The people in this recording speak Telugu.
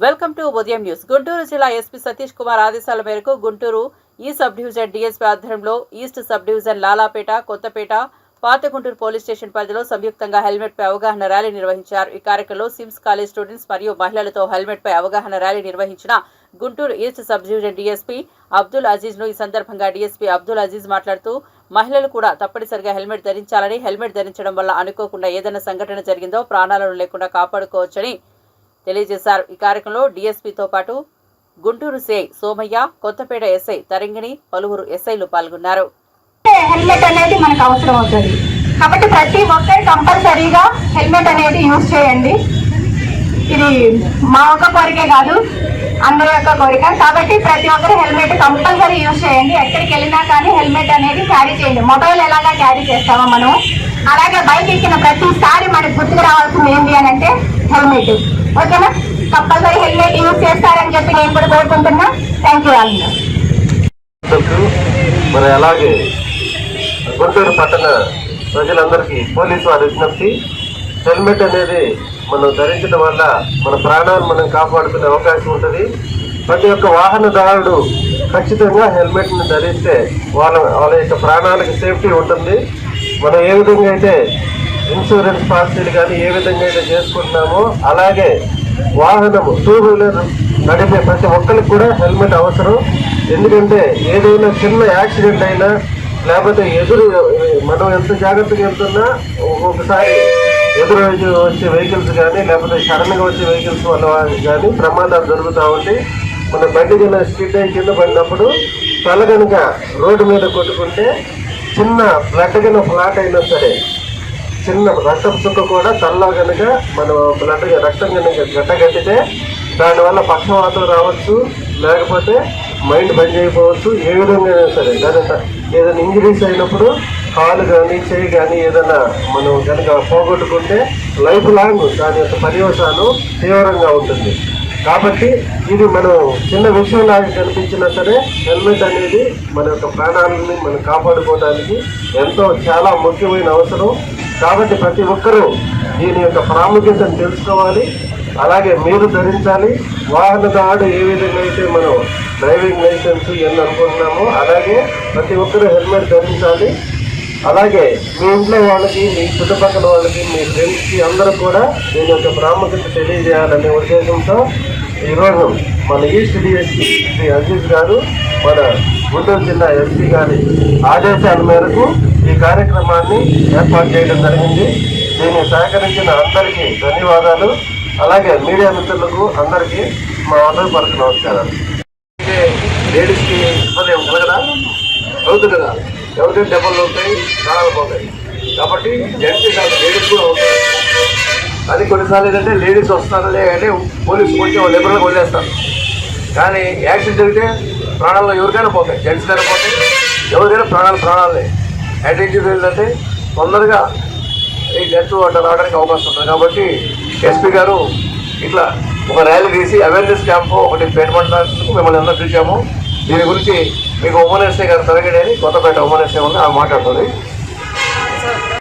Welcome to Udayam news. Guntur జిల్లా ఎస్పీ సతీష్ కుమార్ ఆదేశాల మేరకు గుంటూరు ఈ సబ్ డివిజన్ డిఎస్పీ ఆధ్వర్యంలో east sub division Lalapet Kothapet పాత గుంటూరు పోలీస్ స్టేషన్ పరిధిలో సంయుక్తంగా హెల్మెట్ పై అవగాహన ర్యాలీ నిర్వహించారు. ఈ కార్యక్రమంలో సిమ్స్ కాలేజ్ స్టూడెంట్స్ మరియు మహిళలతో హెల్మెట్ పై అవగాహన ర్యాలీ నిర్వహించిన Guntur east sub division DSP Abdul అజీజ్ను ఈ సందర్భంగా డీఎస్పీ అబ్దుల్ అజీజ్ మాట్లాడుతూ మహిళలు కూడా తప్పనిసరిగా హెల్మెట్ ధరించాలని హెల్మెట్ ధరించడం వల్ల అనుకోకుండా ఏదైనా సంఘటన జరిగిందో ప్రాణాలను లేకుండా కాపాడుకోవచ్చని తెలియజేశారు. ఈ కార్యక్రమంలో డీఎస్పీతో పాటు గుంటూరు సిఐ సోమయ్య కొత్తపేట ఎస్ఐ తరంగిణి పలువురు ఎస్ఐలు పాల్గొన్నారు. హెల్మెట్ అనేది మనకు అవసరం అవుతుంది. కాబట్టి ప్రతి ఒక్కరు కంపల్సరీగా హెల్మెట్ అనేది యూజ్ చేయండి. ఇది మా ఒక్క కోరికే కాదు అందరి యొక్క కోరిక. కాబట్టి ప్రతి ఒక్కరు హెల్మెట్ కంపల్సరీ యూజ్ చేయండి. ఎక్కడికి వెళ్ళినా కానీ హెల్మెట్ అనేది క్యారీ చేయండి. మొబైల్ ఎలాగా క్యారీ చేస్తామో మనం అలాగే బైక్ ఎక్కిన ప్రతిసారి మనకు గుర్తుకు రావాల్సింది ఏంటి అని అంటే హెల్మెట్. ఓకేనా? కంపల్సరీ హెల్మెట్ యూజ్ చేస్తారని చెప్పి నేను కూడా కోరుకుంటున్నా. థ్యాంక్ యూ అన్న మరి అలాగే గుంటూరు పట్టణ ప్రజలందరికీ పోలీసు వారి విజ్ఞప్తి. హెల్మెట్ అనేది మనం ధరించడం వల్ల మన ప్రాణాలు మనం కాపాడుకునే అవకాశం ఉంటుంది. ప్రతి ఒక్క వాహనదారుడు ఖచ్చితంగా హెల్మెట్ని ధరిస్తే వాళ్ళ వాళ్ళ యొక్క ప్రాణాలకు సేఫ్టీ ఉంటుంది. మనం ఏ విధంగా అయితే ఇన్సూరెన్స్ పాలసీలు కానీ ఏ విధంగా అయితే చేసుకుంటున్నామో అలాగే వాహనము టూ వీలర్ నడిపే ప్రతి ఒక్కరికి కూడా హెల్మెట్ అవసరం. ఎందుకంటే ఏదైనా చిన్న యాక్సిడెంట్ అయినా లేకపోతే ఎదురు మనం ఎంత జాగ్రత్తగా వెళ్తున్నా ఒక్కొక్కసారి ఎదురు వచ్చే వెహికల్స్ కానీ లేకపోతే సడన్గా వచ్చే వెహికల్స్ వల్ల కానీ ప్రమాదాలు జరుగుతూ ఉంటాయి. మన బండి కింద స్పీడ్ అయి కింద పడినప్పుడు తల కనుక రోడ్డు మీద కొట్టుకుంటే చిన్న బ్లడ్ కింద ఫ్లాట్ అయినా సరే చిన్న రక్తం చుక్క కూడా తల్ల కనుక మనం బ్లడ్ రక్తం కనుక గట్టగట్టితే దానివల్ల పక్షవాతం రావచ్చు లేకపోతే మైండ్ బంద్ అయిపోవచ్చు ఏ విధంగా అయినా సరే. కనుక ఏదైనా ఇంజరీస్ అయినప్పుడు కాలు కానీ చేయి కానీ ఏదైనా మనం కనుక పోగొట్టుకుంటే లైఫ్ లాంగ్ దాని యొక్క పర్యవసానం తీవ్రంగా ఉంటుంది. కాబట్టి ఇది మనం చిన్న విషయంలాగా కనిపించినా సరే హెల్మెట్ అనేది మన యొక్క ప్రాణాలని మనం కాపాడుకోవడానికి ఎంతో చాలా ముఖ్యమైన అవసరం. కాబట్టి ప్రతి ఒక్కరూ దీని యొక్క ప్రాముఖ్యతను తెలుసుకోవాలి. అలాగే మీరు ధరించాలి. వాహనదారుడు ఏ విధంగా అయితే మనం డ్రైవింగ్ లైసెన్స్ ఎన్ని అనుకుంటున్నామో అలాగే ప్రతి ఒక్కరూ హెల్మెట్ ధరించాలి. అలాగే మీ ఇంట్లో వాళ్ళకి మీ చుట్టుపక్కల వాళ్ళకి మీ ఫ్రెండ్స్కి అందరూ కూడా దీని యొక్క ప్రాముఖ్యత తెలియజేయాలనే ఉద్దేశంతో ఈరోజు మన ఈస్ట్ డిఎస్పీ శ్రీ అజీజ్ గారు మన గుంటూరు జిల్లా ఎస్పీ గారి ఆదేశాల మేరకు ఈ కార్యక్రమాన్ని ఏర్పాటు చేయడం జరిగింది. దీన్ని సహకరించిన అందరికీ ధన్యవాదాలు. అలాగే మీడియా మిత్రులకు అందరికీ మా హృదయపరచు నమస్కారాలు. లేడీస్కి ఇబ్బంది ఏమి కలగదా అవుతుంది కదా? ఎవరికైనా దెబ్బలు ఉంటాయి ప్రాణాలు పోతాయి. కాబట్టి జెంట్స్ కాదు లేడీస్ కూడా ఉంటాయి అది కొన్నిసార్లు ఏంటంటే లేడీస్ వస్తారులే అంటే పోలీసు కొంచెం లిబరల్గా వదిలేస్తారు. కానీ యాక్సిడెంట్ జరిగితే ప్రాణాల్లో ఎవరికైనా పోతాయి. జెంట్స్ కైనా పోతాయి ఎవరికైనా ప్రాణాలు ప్రాణాలే. హెడ్ ఏంటంటే తొందరగా ఈ డెత్ అట్లా రావడానికి అవకాశం ఉంటుంది. కాబట్టి ఎస్పీ గారు ఇట్లా ఒక ర్యాలీ తీసి అవేర్నెస్ క్యాంపు ఒకటి పెట్టమంటున్నందుకు మిమ్మల్ని అందరూ పిలిచాము. దీని గురించి మీకు ఉమెన్ ఎస్ఐ గారు తరగడని కొత్తపేట ఉమెన్ ఎస్ఐ ఉంది ఆమె మాట్లాడుతుంది.